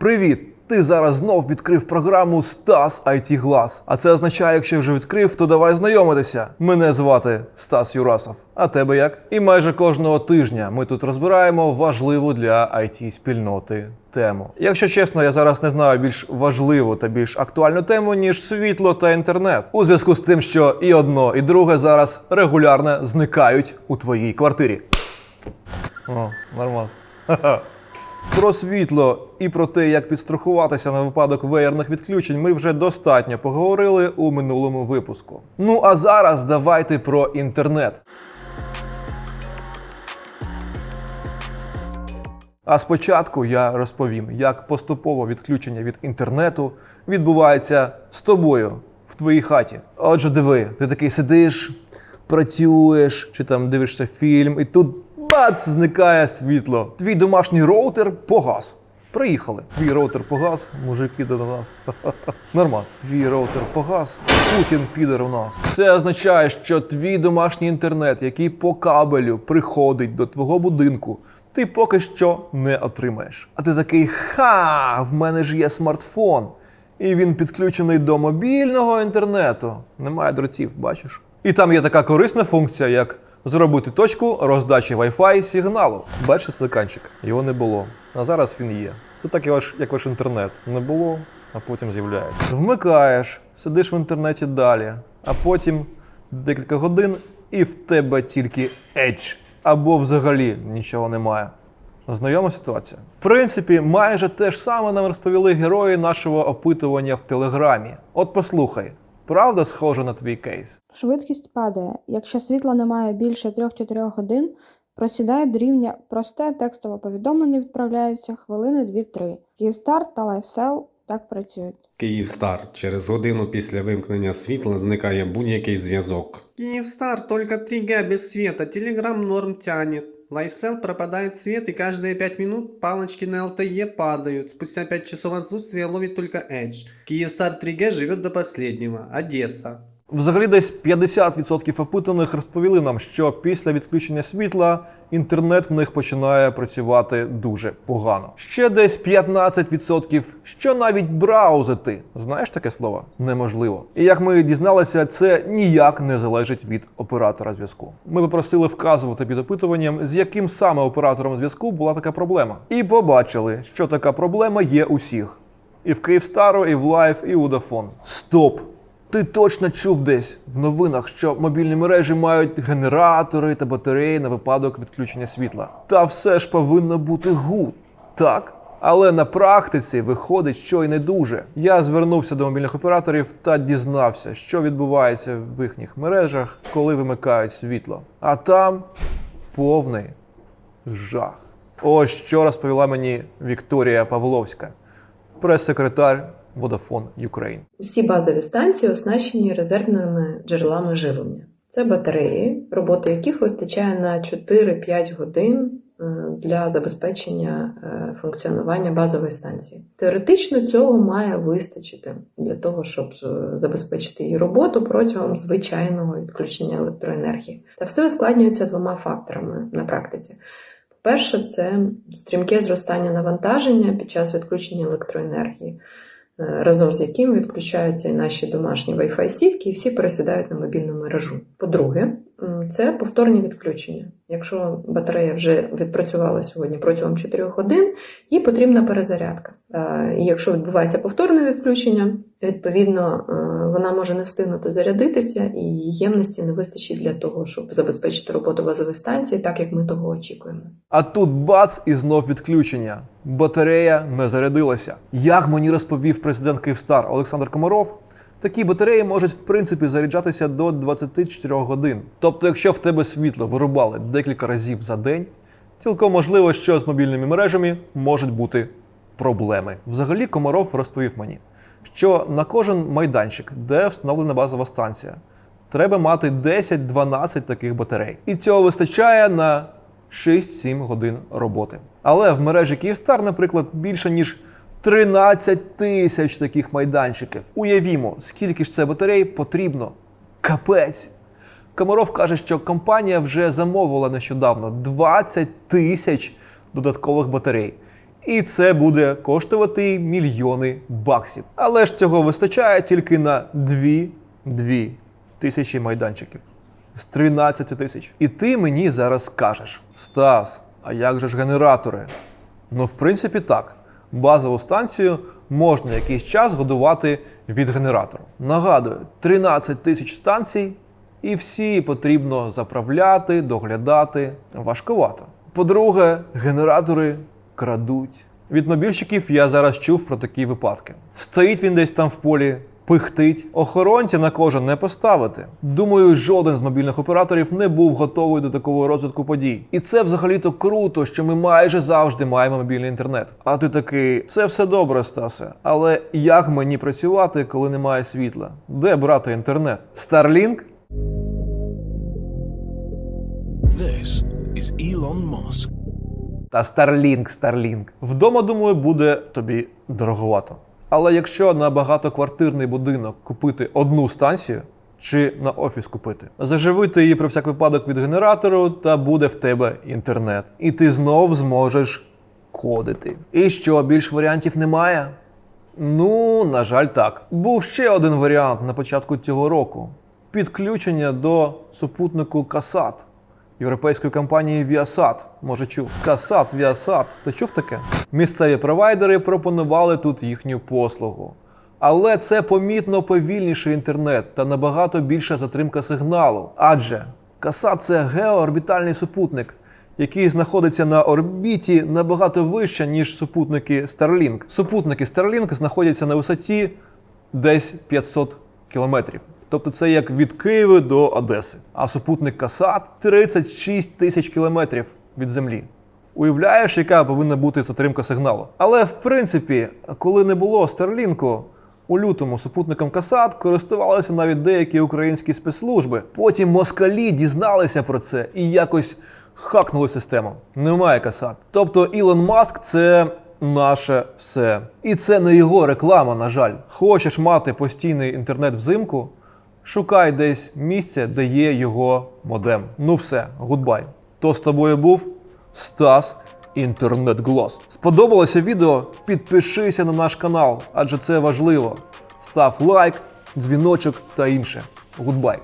Привіт! Ти зараз знов відкрив програму Стас IT Glass. А це означає, якщо вже відкрив, то давай знайомитися. Мене звати Стас Юрасов. А тебе як? І майже кожного тижня ми тут розбираємо важливу для it спільноти тему. Якщо чесно, я зараз не знаю більш важливу та більш актуальну тему, ніж світло та інтернет. У зв'язку з тим, що і одно, і друге зараз регулярно зникають у твоїй квартирі. О, нормально. Про світло і про те, як підстрахуватися на випадок веєрних відключень, ми вже достатньо поговорили у минулому випуску. Ну а зараз давайте про інтернет. А спочатку я розповім, як поступово відключення від інтернету відбувається з тобою в твоїй хаті. Отже, диви, ти такий сидиш, працюєш чи там дивишся фільм, і тут бац, зникає світло. Твій домашній роутер погас. Приїхали. Твій роутер погас, мужики до нас. Нормас. Твій роутер погас, Путін піде у нас. Це означає, що твій домашній інтернет, який по кабелю приходить до твого будинку, ти поки що не отримаєш. А ти такий ха, в мене ж є смартфон. І він підключений до мобільного інтернету. Немає дротів, бачиш? І там є така корисна функція, як зробити точку роздачі Wi-Fi сигналу. Бачиш стаканчик? Його не було. А зараз він є. Це так як ваш, як ваш інтернет. Не було, а потім з'являється. Вмикаєш, сидиш в інтернеті далі, а потім декілька годин, і в тебе тільки Edge. Або взагалі нічого немає. Знайома ситуація. В принципі, майже те ж саме нам розповіли герої нашого опитування в Телеграмі. От послухай, правда схожа на твій кейс? Швидкість падає. Якщо світла немає більше 3-4 годин, просідає до рівня просте текстове повідомлення відправляється хвилини 2-3. Київстар та LifeSell так працюють. Київстар. Через годину після вимкнення світла зникає будь-який зв'язок. Київстар только 3G без света, Телеграм норм тянет. Лайфсел пропадает свет и каждые 5 минут палочки на ЛТЕ падают. Спустя 5 часов отсутствия ловит только Эдж. Киевстар 3G живет до последнего. Одесса. Взагалі, десь 50% опитаних розповіли нам, що після відключення світла інтернет в них починає працювати дуже погано. Ще десь 15%, що навіть браузити. Знаєш таке слово? Неможливо. І як ми дізналися, це ніяк не залежить від оператора зв'язку. Ми попросили вказувати під опитуванням, з яким саме оператором зв'язку була така проблема. І побачили, що така проблема є усіх. І в Київстару, і в Лайф, і у Дафон. Стоп! Ти точно чув десь в новинах, що мобільні мережі мають генератори та батареї на випадок відключення світла. Та все ж повинно бути гуд, так? Але на практиці виходить, що й не дуже. Я звернувся до мобільних операторів та дізнався, що відбувається в їхніх мережах, коли вимикають світло. А там повний жах. Ось що розповіла мені Вікторія Павловська, прес-секретар Vodafone Ukraine. Усі базові станції оснащені резервними джерелами живлення. Це батареї, роботи яких вистачає на 4-5 годин е, для забезпечення е, функціонування базової станції. Теоретично цього має вистачити для того, щоб е, забезпечити її роботу протягом звичайного відключення електроенергії. Та все ускладнюється двома факторами на практиці. Перше, це стрімке зростання навантаження під час відключення електроенергії, разом з яким відключаються і наші домашні Wi-Fi сітки, і всі пересідають на мобільну мережу. По-друге, це повторні відключення. Якщо батарея вже відпрацювала сьогодні протягом 4 годин, їй потрібна перезарядка. Е, І якщо відбувається повторне відключення, відповідно е, вона може не встигнути зарядитися, і ємності не вистачить для того, щоб забезпечити роботу базової станції, так як ми того очікуємо. А тут бац і знов відключення. Батарея не зарядилася. Як мені розповів президент Київстар Олександр Комаров, такі батареї можуть в принципі заряджатися до 24 годин. Тобто, якщо в тебе світло вирубали декілька разів за день, цілком можливо, що з мобільними мережами можуть бути проблеми. Взагалі, Комаров розповів мені, що на кожен майданчик, де встановлена базова станція, треба мати 10-12 таких батарей. І цього вистачає на 6-7 годин роботи. Але в мережі Київстар, наприклад, більше ніж 13 тисяч таких майданчиків. Уявімо, скільки ж це батарей потрібно. Капець. Комаров каже, що компанія вже замовила нещодавно 20 тисяч додаткових батарей. І це буде коштувати мільйони баксів. Але ж цього вистачає тільки на 2-2 тисячі майданчиків з 13 тисяч. І ти мені зараз скажеш: Стас, а як же ж генератори? Ну, в принципі, так. Базову станцію можна якийсь час годувати від генератора. Нагадую, 13 тисяч станцій, і всі потрібно заправляти, доглядати. Важковато. По-друге, генератори крадуть. Від мобільщиків я зараз чув про такі випадки. Стоїть він десь там в полі, пихтить. Охоронця на кожен не поставити. Думаю, жоден з мобільних операторів не був готовий до такого розвитку подій. І це взагалі-то круто, що ми майже завжди маємо мобільний інтернет. А ти такий, це все добре, Стасе. Але як мені працювати, коли немає світла? Де брати інтернет? Starlink? This is Elon Musk. Та Starlink, Starlink. Вдома, думаю, буде тобі дороговато. Але якщо на багатоквартирний будинок купити одну станцію чи на офіс купити, заживити її про всяк випадок від генератору, та буде в тебе інтернет. І ти знов зможеш кодити. І що, більш варіантів немає? Ну, на жаль, так. Був ще один варіант на початку цього року: підключення до супутнику Касат європейської компанії Viasat. Може чув. Касат, Viasat. Ти чув таке? Місцеві провайдери пропонували тут їхню послугу. Але це помітно повільніший інтернет та набагато більша затримка сигналу. Адже Касат це геоорбітальний супутник, який знаходиться на орбіті набагато вище, ніж супутники Starlink. Супутники Starlink знаходяться на висоті десь 500 кілометрів. Тобто це як від Києва до Одеси. А супутник Касат 36 тисяч кілометрів від землі. Уявляєш, яка повинна бути затримка сигналу. Але в принципі, коли не було Старлінку, у лютому супутником Касат користувалися навіть деякі українські спецслужби. Потім москалі дізналися про це і якось хакнули систему. Немає Касат. Тобто Ілон Маск це наше все. І це не його реклама, на жаль. Хочеш мати постійний інтернет взимку? Шукай десь місце, де є його модем. Ну все, гудбай. То з тобою був Стас Інтернет Глос. Сподобалося відео? Підпишися на наш канал, адже це важливо. Став лайк, дзвіночок та інше. Гудбай.